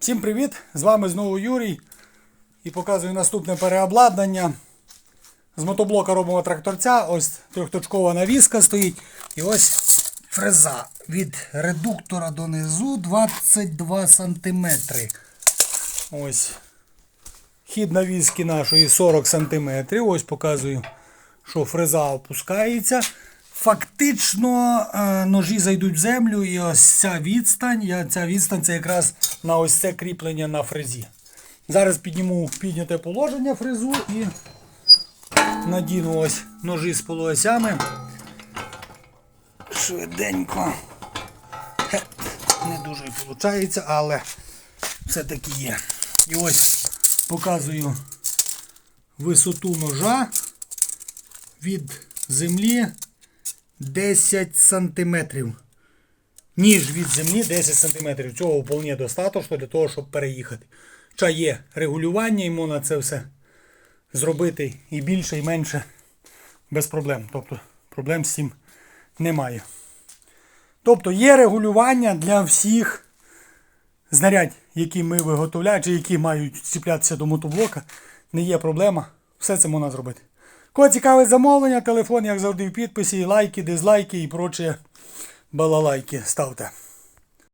Всім привіт! З вами знову Юрій і показую наступне переобладнання. З мотоблока робимо тракторця, ось трьохточкова навіска стоїть. І ось фреза від редуктора донизу 22 см. Ось хід навіски нашої 40 см. Ось показую, що фреза опускається. Фактично е, ножі зайдуть в землю, і ось ця відстань, ця відстань це якраз на ось це кріплення на фрезі. Зараз підніму підняте положення фрезу і надіну ось ножі з полуосями. Швиденько. Не дуже виходить, але все-таки є. І ось показую висоту ножа від землі 10 сантиметрів. Ніж від землі 10 сантиметрів. Цього вполне достатньо для того, щоб переїхати. Хоча є регулювання, і можна це все зробити і більше, і менше без проблем. Тобто проблем з цим немає. Тобто є регулювання для всіх знарядь, які ми виготовляємо, чи які мають чіплятися до мотоблока. Не є проблема. Все це можна зробити. Кого цікавить замовлення, телефон, як завжди, в підписі, лайки, дизлайки і прочі балалайки ставте.